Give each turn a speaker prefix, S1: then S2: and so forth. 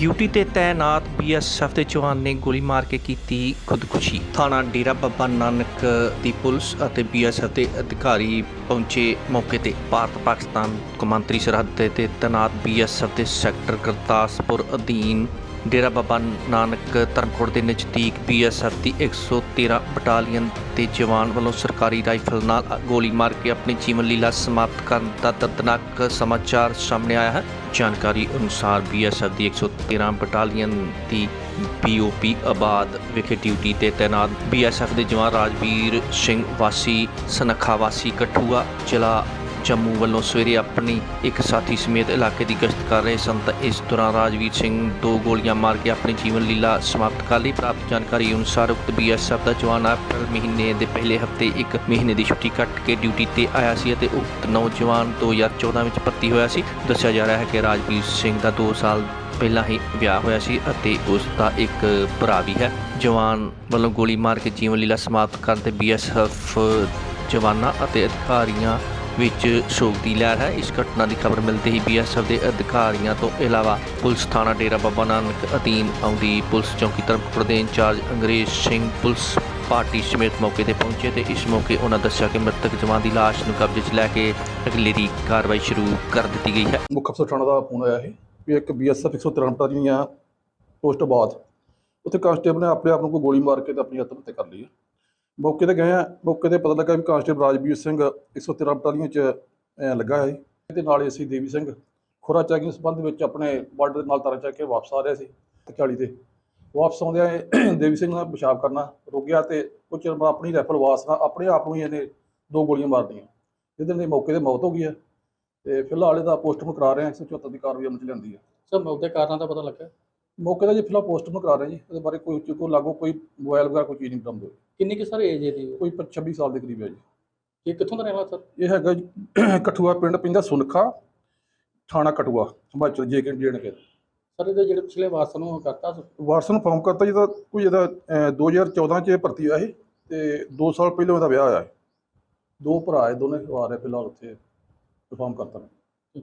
S1: Duty ਤੇ ਤਾਇਨਾਤ BSF ਦੇ ਜਵਾਨ ਨੇ ਗੋਲੀ ਮਾਰ ਕੇ ਕੀਤੀ ਖੁਦਕੁਸ਼ੀ। ਥਾਣਾ ਡੇਰਾ ਬਾਬਾ ਨਾਨਕ ਦੀ ਪੁਲਿਸ ਅਤੇ ਬੀਐਸਐਫ ਦੇ ਅਧਿਕਾਰੀ ਪਹੁੰਚੇ ਮੌਕੇ ਤੇ। ਭਾਰਤ ਪਾਕਿਸਤਾਨ ਕੌਮਾਂਤਰੀ ਸਰਹੱਦ ਤੇ ਤੇ ਤਾਇਨਾਤ ਬੀਐਸਐਫ ਦੇ ਸੈਕਟਰ ਗੁਰਦਾਸਪੁਰ ਅਧੀਨ ਡੇਰਾ ਬਾਬਾ ਨਾਨਕ ਧਰਮਕੋਟ ਦੇ ਨਜ਼ਦੀਕ ਬੀਐਸਐਫ ਦੀ 113 ਬਟਾਲੀਅਨ ਦੇ ਜਵਾਨ ਵੱਲੋਂ ਸਰਕਾਰੀ ਰਾਈਫਲ ਨਾਲ ਗੋਲੀ ਮਾਰ ਕੇ ਆਪਣੀ ਜੀਵਨ ਲੀਲਾ ਸਮਾਪਤ ਕਰਨ ਦਾ ਦਰਦਨਾਕ ਸਮਾਚਾਰ ਸਾਹਮਣੇ ਆਇਆ ਹੈ। ਜਾਣਕਾਰੀ ਅਨੁਸਾਰ ਬੀਐਸਐਫ ਦੀ 113 ਬਟਾਲੀਅਨ ਦੀ ਪੀਓਪੀ ਆਬਾਦ ਵਿਖੇ ਡਿਊਟੀ ਤੇ ਤਾਇਨਾਤ ਬੀਐਸਐਫ ਦੇ ਜਵਾਨ ਰਾਜਵੀਰ ਸਿੰਘ ਵਾਸੀ, ਸਨਖਾ ਵਾਸੀ, ਕਠੂਆ ਜ਼ਿਲ੍ਹਾ ਜੰਮੂ ਵੱਲੋਂ ਸਵੇਰੇ ਆਪਣੀ ਇੱਕ ਸਾਥੀ ਸਮੇਤ ਇਲਾਕੇ ਦੀ ਗਸ਼ਤ ਕਰ ਰਹੇ ਸਨ ਤਾਂ ਇਸ ਦੌਰਾਨ ਰਾਜਵੀਰ ਸਿੰਘ ਦੋ ਗੋਲੀਆਂ ਮਾਰ ਕੇ ਆਪਣੀ ਜੀਵਨ ਲੀਲਾ ਸਮਾਪਤ ਕਰ ਲਈ। ਪ੍ਰਾਪਤ ਜਾਣਕਾਰੀ ਅਨੁਸਾਰ ਉਕਤ ਬੀਐਸਐਫ ਦਾ ਜਵਾਨ ਅਪ੍ਰੈਲ ਮਹੀਨੇ ਦੇ ਪਹਿਲੇ ਹਫ਼ਤੇ ਇੱਕ ਮਹੀਨੇ ਦੀ ਛੁੱਟੀ ਕੱਟ ਕੇ ਡਿਊਟੀ ਤੇ ਆਇਆ ਸੀ ਅਤੇ ਉਕਤ ਨੌਜਵਾਨ 2014 ਵਿੱਚ ਭਰਤੀ ਹੋਇਆ ਸੀ। ਦੱਸਿਆ ਜਾ ਰਿਹਾ ਹੈ ਕਿ ਰਾਜਵੀਰ ਸਿੰਘ ਦਾ 2 ਸਾਲ ਪਹਿਲਾਂ ਹੀ ਵਿਆਹ ਹੋਇਆ ਸੀ ਅਤੇ ਉਸ ਦਾ ਇੱਕ ਭਰਾ ਵੀ ਹੈ। ਜਵਾਨ ਵੱਲੋਂ ਗੋਲੀ ਮਾਰ ਕੇ ਜੀਵਨ ਲੀਲਾ ਸਮਾਪਤ ਕਰਨ ਤੇ ਬੀਐਸਐਫ ਜਵਾਨਾਂ ਅਤੇ ਅਧਿਕਾਰੀਆਂ ਵਿੱਚ ਸ਼ੋਕ ਦੀ ਲਹਿਰ ਹੈ। ਇਸ ਘਟਨਾ ਦੀ ਖਬਰ ਮਿਲਦੇ ਹੀ ਬੀਐਸਐਫ ਦੇ ਅਧਿਕਾਰੀਆਂ ਤੋਂ ਇਲਾਵਾ ਪੁਲਿਸ ਥਾਣਾ ਡੇਰਾ ਬਾਬਾ ਨਾਨਕ ਅਧੀਨ ਆਉਂਦੀ ਪੁਲਿਸ ਚੌਕੀ ਧਰਮਪੁਰ ਦੇ incharge Angrez Singh police party ਸਮੇਤ ਮੌਕੇ ਤੇ ਪਹੁੰਚੇ ਤੇ ਇਸ ਮੌਕੇ ਉਹਨਾਂ ਦੱਸਿਆ ਕਿ ਮ੍ਰਿਤਕ ਜਵਾਨ ਦੀ ਲਾਸ਼ ਨੂੰ ਕਬਜ਼ੇ 'ਚ ਲੈ ਕੇ ਅਗਲੇਰੀ ਕਾਰਵਾਈ ਸ਼ੁਰੂ ਕਰ ਦਿੱਤੀ ਗਈ ਹੈ।
S2: ਮੁੱਖ ਅਫਸਰ ਥਾਣਾ ਦਾ ਫੋਨ ਆਇਆ ਸੀ ਵੀ ਇੱਕ ਬੀਐਸਐਫ 193 ਦੀਆਂ ਪੋਸਟ ਬਾਅਦ ਉੱਥੇ ਕਾਂਸਟੇਬਲ ਨੇ ਆਪਣੇ ਆਪ ਨੂੰ ਕੋਈ ਗੋਲੀ ਮਾਰ ਕੇ ਤੇ ਆਪਣੀ ਹੱਤਿਆ ਕਰ ਲਈ ਹੈ। ਮੌਕੇ ਤੇ ਗਏ ਆ। ਮੌਕੇ ਤੇ ਪਤਾ ਲੱਗਾ ਵੀ ਕਾਂਸਟੇਬਲ ਰਾਜਵੀਰ ਸਿੰਘ 113 ਬਟਾਲੀਆਂ ਚ ਲੱਗਾ ਹੈ। ਤੇ ਨਾਲ ਅਸੀਂ ਦੇਵੀ ਸਿੰਘ ਖੁਰਾ ਚੈਕਿੰਗ ਸੰਬੰਧ ਵਿੱਚ ਆਪਣੇ ਬਾਰਡਰ ਦੇ ਨਾਲ ਤਾਰਾਂ ਚੱਕ ਕੇ ਵਾਪਸ ਆ ਰਿਹਾ ਸੀ 41 ਤੇ। ਵਾਪਸ ਆਉਂਦਿਆਂ ਦੇਵੀ ਸਿੰਘ ਨਾਲ ਪਿਸ਼ਾਬ ਕਰਨਾ ਰੁਕ ਗਿਆ ਤੇ ਕੁਝ ਚਿਰ ਆਪਣੀ ਰਾਈਫਲ ਵਾਸਨਾ ਆਪਣੇ ਆਪ ਨੂੰ ਹੀ ਇਹਨੇ ਦੋ ਗੋਲੀਆਂ ਮਾਰ ਜਿਹਦੇ ਨਾਲ ਮੌਕੇ ਤੇ ਮੌਤ ਹੋ ਗਈ ਹੈ ਤੇ ਫਿਲਹਾਲ ਇਹਦਾ ਪੋਸਟਮਾਰਟਮ ਕਰਾ ਰਹੇ ਹਾਂ 174 ਦੀ ਕਾਰਵਾਈ ਅਮਲ ਚ ਲਿਆਂਦੀ ਹੈ
S3: ਸਰ ਮੌਕੇ ਕਾਰਨਾਂ ਦਾ ਪਤਾ ਲੱਗਾ?
S2: ਮੌਕੇ ਦਾ ਜੀ ਫਿਲਹਾਲ ਪੋਸਟਮਾਰਟਮ ਕਰਾ ਰਹੇ ਜੀ ਇਹਦੇ ਬਾਰੇ ਕੋਈ ਚੀਜ਼ ਕੋਈ ਲਾਗੋ ਕੋਈ ਮੋਬਾਈਲ ਵਗੈਰਾ ਕੋਈ ਚੀਜ਼ ਨਹੀਂ ਬਰਾਮਦ ਹੋਈ।
S3: ਕਿੰਨੀ ਕਿ ਸਰ ਏਜ ਇਹਦੀ?
S2: ਕੋਈ 26 ਸਾਲ ਦੇ ਕਰੀਬ ਹੈ ਜੀ।
S3: ਇਹ ਕਿੱਥੋਂ ਦਾ ਰਹਿਣ ਵਾਲਾ ਸਰ?
S2: ਇਹ ਹੈਗਾ ਜੀ ਕਠੂਆ ਪਿੰਡ ਪੈਂਦਾ ਸੁਨਖਾ ਥਾਣਾ ਕਠੂਆ ਹਿਮਾਚਲ ਜੇ ਕੇ ਡੀ ਕੇ।
S3: ਸਰ ਇਹਦੇ ਜਿਹੜੇ ਪਿਛਲੇ ਵਾਰਸ ਨੂੰ ਉਹ ਕਰਤਾ ਸਰ?
S2: ਵਾਰਸ ਨੂੰ ਫਾਰਮ ਕਰਤਾ ਜਿਹਦਾ ਕੋਈ ਇਹਦਾ ਅਹ, 2014 ਚ ਇਹ ਭਰਤੀ ਹੋਇਆ ਸੀ ਤੇ 2 ਸਾਲ ਪਹਿਲਾਂ ਇਹਦਾ ਵਿਆਹ ਹੋਇਆ ਦੋ ਭਰਾ ਹੈ ਦੋਨੇ ਆ ਰਹੇ ਫਿਲਹਾਲ ਉੱਥੇ ਫਾਰਮ ਕਰਤਾ। ਨੇ।